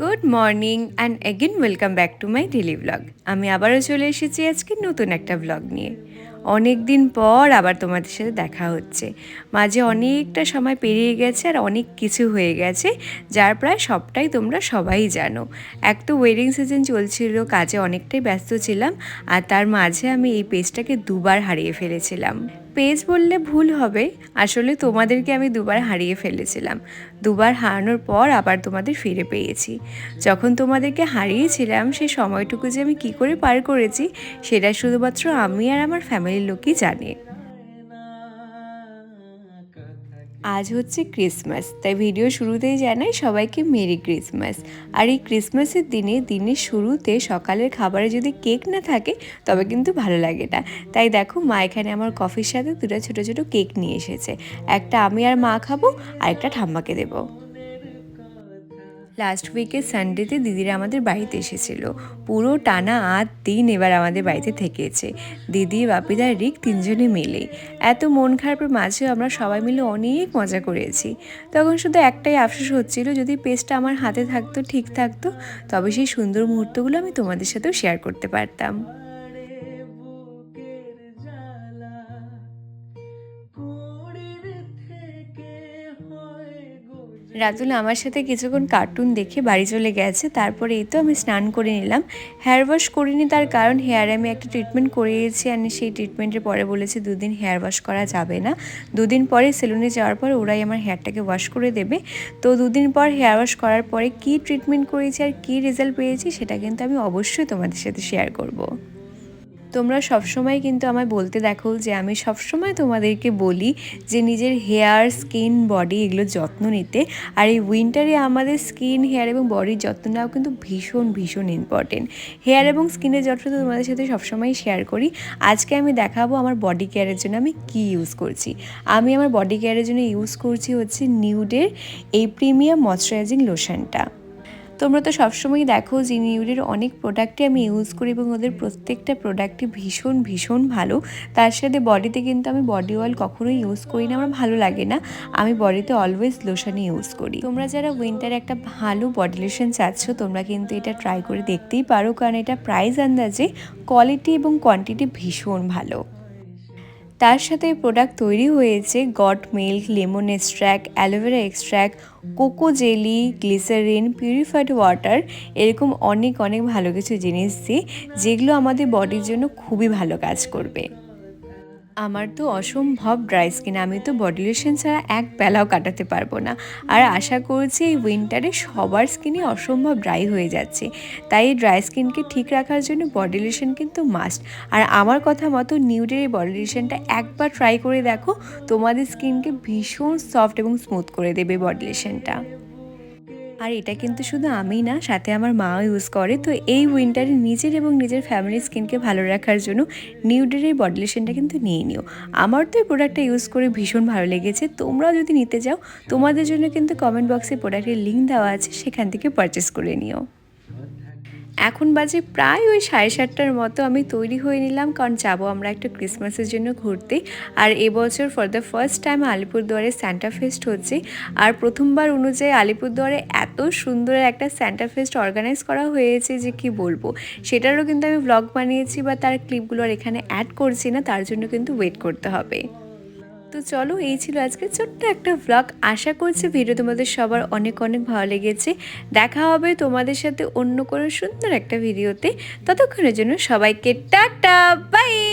Good morning and again welcome back to my daily blog আমি আবারও চলে এসেছি আজকে নতুন একটা ব্লগ নিয়ে। অনেক দিন পর আবার তোমাদের সাথে দেখা হচ্ছে। মাঝে অনেকটা সময় পেরিয়ে গেছে আর অনেক কিছু হয়ে গেছে, যার প্রায় সবটাই তোমরা সবাই জানো। এক তো ওয়েডিং সিজন চলছিল, কাজে অনেকটাই ব্যস্ত ছিলাম আর তার মাঝে আমি এই পেজটাকে দুবার হারিয়ে ফেলেছিলাম। পেজ বললে ভুল হবে, আসলে তোমাদেরকে আমি দুবার হারিয়ে ফেলেছিলাম। দুবার হারানোর পর আবার তোমাদের ফিরে পেয়েছি। যখন তোমাদেরকে হারিয়েছিলাম, সেই সময়টুকু যে আমি কি করে পার করেছি, সেটা শুধুমাত্র আমি আর আমার ফ্যামিলির লোকই জানে। আজ হচ্ছে ক্রিসমাস, তাই ভিডিও শুরুতেই জানাই সবাইকে মেরি ক্রিসমাস। আর এই ক্রিসমাসের দিনে, দিনের শুরুতে সকালের খাবারে যদি কেক না থাকে, তবে কিন্তু ভালো লাগে না। তাই দেখো, মা এখানে আমার কফির সাথে দুটো ছোটো ছোটো কেক নিয়ে এসেছে। একটা আমি আর মা খাব, আর একটা ঠাম্মাকে দেবো। লাস্ট উইকের সানডেতে দিদিরা আমাদের বাড়িতে এসেছিল। পুরো টানা আট দিন এবার আমাদের বাড়িতে থেকেছে। দিদি বাপিদার রিক তিনজনে মিলে। এত মন খারাপের মাঝেও আমরা সবাই মিলে অনেক মজা করেছি। তখন শুধু একটাই আফসোস হচ্ছিল, যদি পেজটা আমার হাতে থাকতো, ঠিক থাকতো, তবে সেই সুন্দর মুহূর্তগুলো আমি তোমাদের সাথেও শেয়ার করতে পারতাম। রাতুল আমার সাথে কিছুক্ষণ কার্টুন দেখে বাড়ি চলে গেছে তারপরে এই তো আমি স্নান করে নিলাম। হেয়ার ওয়াশ করিনি তার কারণ হেয়ারে আমি একটা ট্রিটমেন্ট করিয়েছি আর সেই ট্রিটমেন্টের পরে বলেছে দুদিন হেয়ার ওয়াশ করা যাবে না। দুদিন পরে সেলুনে যাওয়ার পর ওরাই আমার হেয়ারটাকে ওয়াশ করে দেবে। তো দুদিন পর হেয়ার ওয়াশ করার পরে কী ট্রিটমেন্ট করেছি আর কী রেজাল্ট পেয়েছি সেটা কিন্তু আমি অবশ্যই তোমাদের সাথে শেয়ার করব। তোমরা সবসময় কিন্তু আমায় বলতে দেখো যে আমি সবসময় তোমাদেরকে বলি যে নিজের হেয়ার স্কিন বডি এগুলো যত্ন নিতে। আর এই উইন্টারে আমাদের স্কিন হেয়ার এবং বডির যত্ন নেওয়া কিন্তু ভীষণ ভীষণ ইম্পর্টেন্ট হেয়ার এবং স্কিনের যত্ন তো তোমাদের সাথে সবসময় শেয়ার করি। আজকে আমি দেখাবো আমার বডি কেয়ারের জন্য আমি কি ইউজ করছি। আমি আমার বডি কেয়ারের জন্য ইউজ করছি হচ্ছে নিউডের এই প্রিমিয়াম ময়শ্চারাইজিং লোশনটা তোমরা তো সবসময় দেখো যে নিউডের অনেক প্রোডাক্টই আমি ইউজ করি এবং ওদের প্রত্যেকটা প্রোডাক্টই ভীষণ ভীষণ ভালো। তার সাথে বডিতে কিন্তু আমি বডি অয়েল কখনোই ইউজ করি না, আমার ভালো লাগে না। আমি বডিতে অলওয়েজ লোশনই ইউজ করি। তোমরা যারা উইন্টারে একটা ভালো বডি লোশন চাচ্ছ, তোমরা কিন্তু এটা ট্রাই করে দেখতেই পারো, কারণ এটা প্রাইস আন্দাজে কোয়ালিটি এবং কোয়ান্টিটি ভীষণ ভালো। তার সাথে প্রোডাক্ট তৈরি হয়েছে goat milk, lemon extract aloe vera extract cocoa jelly, glycerin, purified water, এরকম অনেক অনেক ভালো কিছু জিনিস দিই যেগুলো আমাদের বডির জন্য খুবই ভালো কাজ করবে। আমার তো অসম্ভব ড্রাই স্কিন আমি তো বডি লোশন ছাড়া এক বেলাও কাটাতে পারব না। আর আশা করছি এই উইন্টারে সবার স্কিনই অসম্ভব ড্রাই হয়ে যাচ্ছে। তাই এই ড্রাই স্কিনকে ঠিক রাখার জন্য বডি লোশন কিন্তু মাস্ট আর আমার কথা মতো নিউডের এই বডি লোশনটা একবার ট্রাই করে দেখো, তোমাদের স্কিনকে ভীষণ সফট এবং স্মুথ করে দেবে বডি লোশনটা আর এটা কিন্তু শুধু আমি না, সাথে আমার মাও ইউজ করে। তো এই উইন্টারে নিজের এবং নিজের ফ্যামিলির স্কিনকে ভালো রাখার জন্য নিউডের এই বডি লোশনটা কিন্তু নিয়ে নিও। আমার তো এই প্রোডাক্টটা ইউজ করে ভীষণ ভালো লেগেছে। তোমরাও যদি নিতে যাও তোমাদের জন্য কিন্তু কমেন্ট বক্সে প্রোডাক্টের লিঙ্ক দেওয়া আছে, সেখান থেকে পারচেস করে নিও। এখন বাজে প্রায় ওই সাড়ে সাতটার মতো আমি তৈরি হয়ে নিলাম, কারণ যাব আমরা একটা ক্রিসমাসের জন্য ঘুরতে। আর এবছর ফর দ্য ফার্স্ট টাইম আলিপুরদুয়ারে স্যান্টা ফেস্ট হচ্ছে। আর প্রথমবার অনুযায়ী আলিপুরদুয়ারে এত সুন্দর একটা স্যান্টা ফেস্ট অর্গানাইজ করা হয়েছে যে কি বলব? সেটারও কিন্তু আমি ব্লগ বানিয়েছি বা তার ক্লিপগুলো আর এখানে অ্যাড করছি না, তার জন্য কিন্তু ওয়েট করতে হবে। তো চলো, এই ছিল আজকে ছোট্ট একটা ব্লগ আশা করছি ভিডিও তোমাদের সবার অনেক অনেক ভালো লেগেছে। দেখা হবে তোমাদের সাথে অন্য কোনো সুন্দর একটা ভিডিওতে ততক্ষণের জন্য সবাইকে টাটা বাই